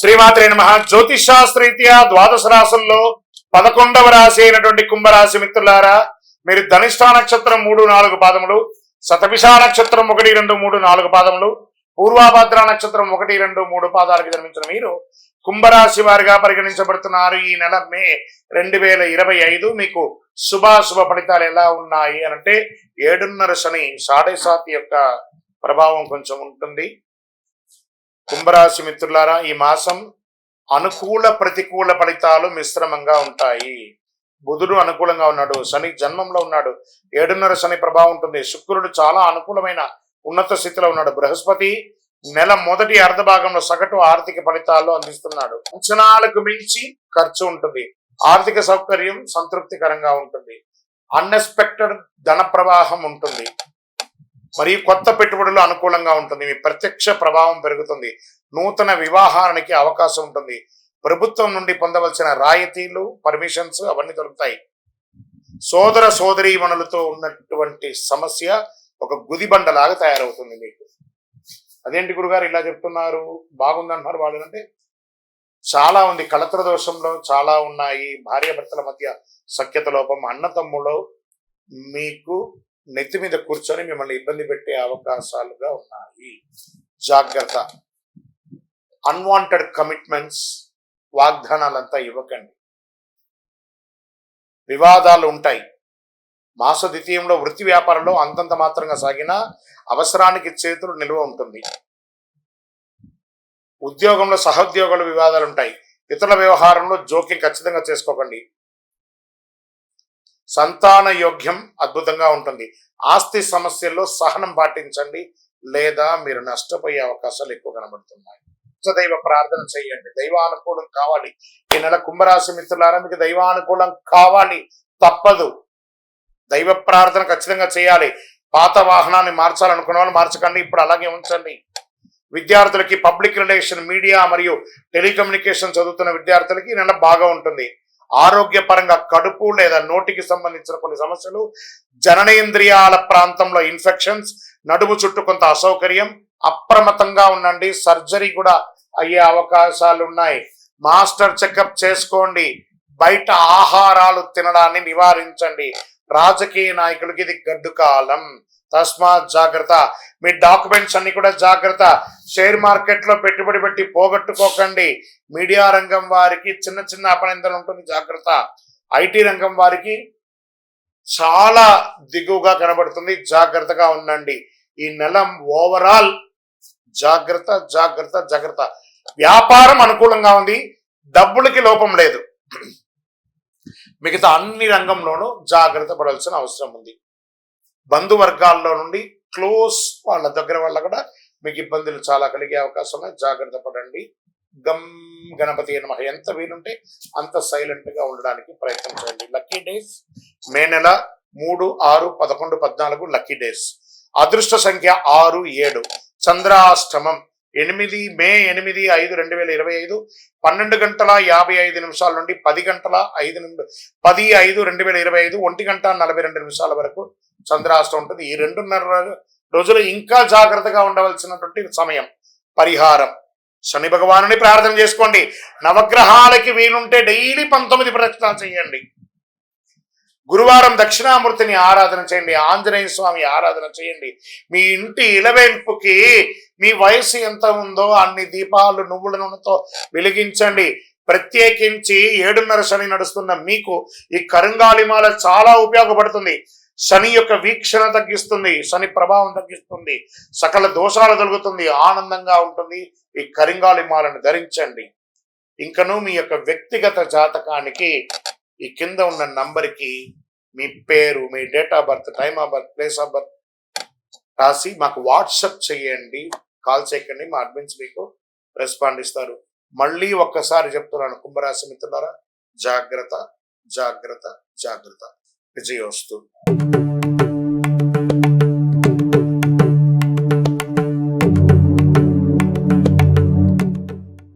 శ్రీమాత్రే నమ. జ్యోతిష్ శాస్త్రరీత్యా ద్వాదశ రాశుల్లో పదకొండవ రాశి అయినటువంటి కుంభరాశి మిత్రులారా మీరు ధనిష్ఠా నక్షత్రం మూడు నాలుగు పాదములు శతభిషా నక్షత్రం ఒకటి రెండు మూడు నాలుగు పాదములు పూర్వాభద్ర నక్షత్రం ఒకటి రెండు మూడు పాదాలకు జన్మించిన మీరు కుంభరాశి వారిగా పరిగణించబడుతున్నారు ఈ నెల మే రెండు వేల ఇరవై ఐదు. మీకు శుభాశుభ ఫలితాలు ఎలా ఉన్నాయి అనంటే ఏడున్నర శని సాడే సాత్ యొక్క ప్రభావం కొంచెం ఉంటుంది. కుంభరాశి మిత్రులారా ఈ మాసం అనుకూల ప్రతికూల ఫలితాలు మిశ్రమంగా ఉంటాయి. బుధుడు అనుకూలంగా ఉన్నాడు శని జన్మంలో ఉన్నాడు. ఏడున్నర శని ప్రభావం ఉంటుంది. శుక్రుడు చాలా అనుకూలమైన ఉన్నత స్థితిలో ఉన్నాడు. బృహస్పతి నెల మొదటి అర్ధభాగంలో సగటు ఆర్థిక ఫలితాలు అందిస్తున్నాడు. అంచనాలకు మించి ఖర్చు ఉంటుంది. ఆర్థిక సౌకర్యం సంతృప్తికరంగా ఉంటుంది. అన్ఎక్స్పెక్టెడ్ ధన ప్రవాహం ఉంటుంది. మరియు కొత్త పెట్టుబడులు అనుకూలంగా ఉంటుంది. మీ ప్రత్యక్ష ప్రభావం పెరుగుతుంది. నూతన వివాహానికి అవకాశం ఉంటుంది. ప్రభుత్వం నుండి పొందవలసిన రాయితీలు పర్మిషన్స్ అవన్నీ దొరుకుతాయి. సోదర సోదరీమణులతో ఉన్నటువంటి సమస్య ఒక గుదిబండలాగా తయారవుతుంది మీకు. అదేంటి గురుగారు ఇలా చెప్తున్నారు? బాగుందంటున్నారు వాళ్ళు అంటే చాలా ఉంది. కళత్ర దోషంలో చాలా ఉన్నాయి. భార్యాభర్తల మధ్య సఖ్యత లోపం. అన్నతమ్ములో మీకు నెత్తి మీద కూర్చొని మిమ్మల్ని ఇబ్బంది పెట్టే అవకాశాలుగా ఉన్నాయి. జాగ్రత్త. అన్వాంటెడ్ కమిట్మెంట్స్ వాగ్దానాలంతా ఇవ్వకండి. వివాదాలు ఉంటాయి. మాస ద్వితీయంలో వృత్తి వ్యాపారంలో అంతంత మాత్రంగా సాగిన అవసరానికి చేతులు నిల్వ ఉంటుంది. ఉద్యోగంలో సహోద్యోగుల వివాదాలు ఉంటాయి. ఇతరుల వ్యవహారంలో జోక్యం ఖచ్చితంగా చేసుకోకండి. సంతాన యోగ్యం అద్భుతంగా ఉంటుంది. ఆస్తి సమస్యల్లో సహనం పాటించండి. లేదా మీరు నష్టపోయే అవకాశాలు ఎక్కువ కనబడుతున్నాయి. దైవ ప్రార్థన చేయండి. దైవానుకూలం కావాలి. ఈ నెల కుంభరాశి మిత్రులారా మీకు దైవానుకూలం కావాలి. తప్పదు. దైవ ప్రార్థన ఖచ్చితంగా చేయాలి. పాత వాహనాన్ని మార్చాలనుకున్న వాళ్ళు మార్చకండి. ఇప్పుడు అలాగే ఉంచండి. విద్యార్థులకి పబ్లిక్ రిలేషన్ మీడియా మరియు టెలికమ్యూనికేషన్ చదువుతున్న విద్యార్థులకి ఈ నెల బాగా ఉంటుంది. ఆరోగ్యపరంగా కడుపు లేదా నోటికి సంబంధించిన కొన్ని సమస్యలు జననేంద్రియాల ప్రాంతంలో ఇన్ఫెక్షన్స్ నడుము చుట్టూ కొంత అసౌకర్యం అప్రమత్తంగా ఉండండి సర్జరీ కూడా అయ్యే అవకాశాలు ఉన్నాయి. మాస్టర్ చెకప్ చేసుకోండి. బయట ఆహారాలు తినడాన్ని నివారించండి. రాజకీయ నాయకులకి ఇది గడ్డు కాలం. తస్మాత్ జాగ్రత్త. మీ డాక్యుమెంట్స్ అన్ని కూడా జాగ్రత్త. షేర్ మార్కెట్లో పెట్టుబడి పెట్టి పోగొట్టుకోకండి. మీడియా రంగం వారికి చిన్న చిన్న అపనిందలు ఉంటుంది జాగ్రత్త. ఐటీ రంగం వారికి చాలా దిగువగా కనబడుతుంది జాగ్రత్తగా ఉండండి. ఈ నెల ఓవరాల్ జాగ్రత్త జాగ్రత్త జాగ్రత్త. వ్యాపారం అనుకూలంగా ఉంది డబ్బులకి లోపం లేదు. మిగతా అన్ని రంగంలోనూ జాగ్రత్త పడాల్సిన అవసరం ఉంది. బంధువర్గాల్లో నుండి క్లోజ్ వాళ్ళ దగ్గర వల్ల కూడా మీకు ఇబ్బందులు చాలా కలిగే అవకాశం ఉన్నాయి. జాగ్రత్త పడండి. గమ్ గణపతి నమ. ఎంత వీలుంటే అంత సైలెంట్గా ఉండడానికి ప్రయత్నం చేయండి. లక్కీ డేస్ మే నెల మూడు ఆరు పదకొండు పద్నాలుగు లక్కీ డేస్. అదృష్ట సంఖ్య ఆరు ఏడు. చంద్రాష్టమం ఎనిమిది మే ఎనిమిది ఐదు రెండు వేల ఇరవై ఐదు పన్నెండు గంటల యాభై ఐదు నిమిషాల నుండి పది గంటల ఐదు నిమి పది ఐదు రెండు వేల ఇరవై ఐదు ఒంటి గంట నలభై రెండు నిమిషాల వరకు చంద్రాష్టం ఉంటుంది. ఈ రెండున్నర రోజులు ఇంకా జాగ్రత్తగా ఉండవలసినటువంటి సమయం. పరిహారం. శని భగవానుని ప్రార్థన చేసుకోండి. నవగ్రహాలకి వీలుంటే డైలీ పంతొమ్మిది ప్రదక్షిణాలు చేయండి. గురువారం దక్షిణామూర్తిని ఆరాధన చేయండి. ఆంజనేయ స్వామి ఆరాధన చేయండి. మీ ఇంటి ఇలవేల్పుకి మీ వయసు ఎంత ఉందో అన్ని దీపాలు నువ్వుల నూనెతో వెలిగించండి. ప్రత్యేకించి ఏడున్నర శని నడుస్తున్న మీకు ఈ కరుంగాలిమాల చాలా ఉపయోగపడుతుంది. శని యొక్క వీక్షణ తగ్గిస్తుంది శని ప్రభావం తగ్గిస్తుంది సకల దోషాలు తొలుగుతుంది ఆనందంగా ఉంటుంది. ఈ కరింగాలి మాలను ధరించండి. ఇంకను మీ యొక్క వ్యక్తిగత జాతకానికి ఈ కింద ఉన్న నంబర్కి మీ పేరు మీ date of birth time of birth place of birth రాసి మాకు వాట్సప్ చేయండి. కాల్ చేయకండి మా అడ్మిన్స్ మీకు రెస్పాండ్ ఇస్తారు. మళ్ళీ ఒక్కసారి చెప్తున్నాను కుంభరాశి మిత్రులారా జాగ్రత్త జాగ్రత్త జాగ్రత్త. de agosto.